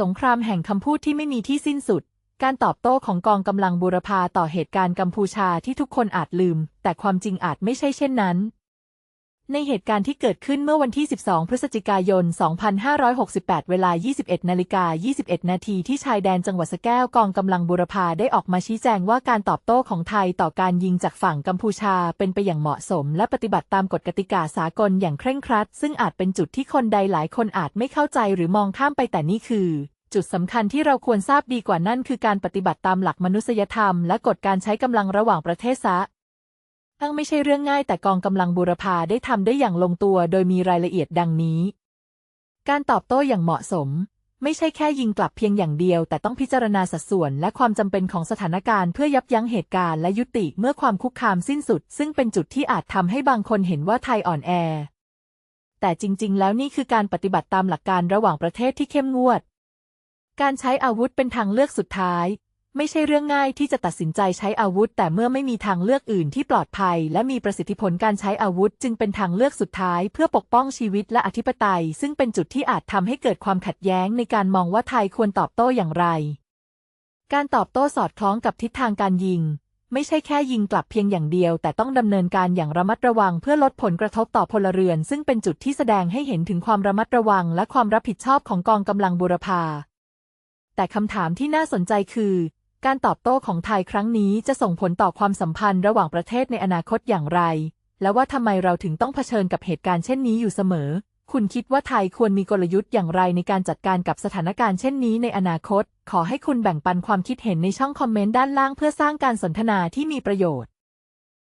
สงครามแห่งคำพูดที่ไม่มีที่สิ้นสุด การตอบโต้ของกองกำลังบูรพาต่อเหตุการณ์กัมพูชาที่ทุกคนอาจลืม แต่ความจริงอาจไม่ใช่เช่นนั้น ในเหตุการณ์ที่เกิดขึ้นเมื่อวันที่ 12 พฤศจิกายน 2568 เวลา 21 นาฬิกา 21 นาทีที่ชายแดนจังหวัดสแก้วกองกำลังบูรพาได้ออกมาชี้แจงว่าการตอบโต้ของไทยต่อการยิงจากฝั่งกัมพูชาเป็นไปอย่างเหมาะสม และปฏิบัติตามกฎกติกาสากลอย่างเคร่งครัด ซึ่งอาจเป็นจุดที่คนใดหลายคนอาจไม่เข้าใจหรือมองข้ามไปแต่นี่คือจุดสำคัญที่เราควรทราบดีกว่านั่นคือการปฏิบัติตามหลักมนุษยธรรมและกฎการใช้กำลังระหว่างประเทศซะ ทั้งไม่ใช่เรื่องง่ายแต่กองกำลังบูรพาได้ทำได้อย่างลงตัวโดยมีรายละเอียดดังนี้ การตอบโต้อย่างเหมาะสม ไม่ใช่แค่ยิงกลับเพียงอย่างเดียว แต่ต้องพิจารณาสัดส่วนและความจำเป็นของสถานการณ์เพื่อยับยั้งเหตุการณ์และยุติเมื่อความคุกคามสิ้นสุด ซึ่งเป็นจุดที่อาจทำให้บางคนเห็นว่าไทยอ่อนแอ แต่จริง ๆ แล้วนี่คือการปฏิบัติตามหลักการระหว่างประเทศที่เข้มงวดการใช้อาวุธเป็นทางเลือกสุดท้าย ไม่ใช่เรื่องง่ายที่จะตัดสินใจใช้อาวุธ แต่เมื่อไม่มีทางเลือกอื่นที่ปลอดภัย และมีประสิทธิผลการใช้อาวุธ จึงเป็นทางเลือกสุดท้าย เพื่อปกป้องชีวิตและอธิปไตย ซึ่งเป็นจุดที่อาจทำให้เกิดความขัดแย้งในการมองว่าไทยควรตอบโต้อย่างไร การตอบโต้สอดคล้องกับทิศทางการยิง ไม่ใช่แค่ยิงกลับเพียงอย่างเดียว แต่ต้องดำเนินการอย่างระมัดระวัง เพื่อลดผลกระทบต่อพลเรือน ซึ่งเป็นจุดที่แสดงให้เห็นถึงความระมัดระวัง และความรับผิดชอบของกองกำลังบูรพาแต่คำถามที่น่าสนใจคือ การตอบโต้ของไทยครั้งนี้จะส่งผลต่อความสัมพันธ์ระหว่างประเทศในอนาคตอย่างไร และว่าทำไมเราถึงต้องเผชิญกับเหตุการณ์เช่นนี้อยู่เสมอ คุณคิดว่าไทยควรมีกลยุทธ์อย่างไรในการจัดการกับสถานการณ์เช่นนี้ในอนาคต ขอให้คุณแบ่งปันความคิดเห็นในช่องคอมเมนต์ด้านล่างเพื่อสร้างการสนทนาที่มีประโยชน์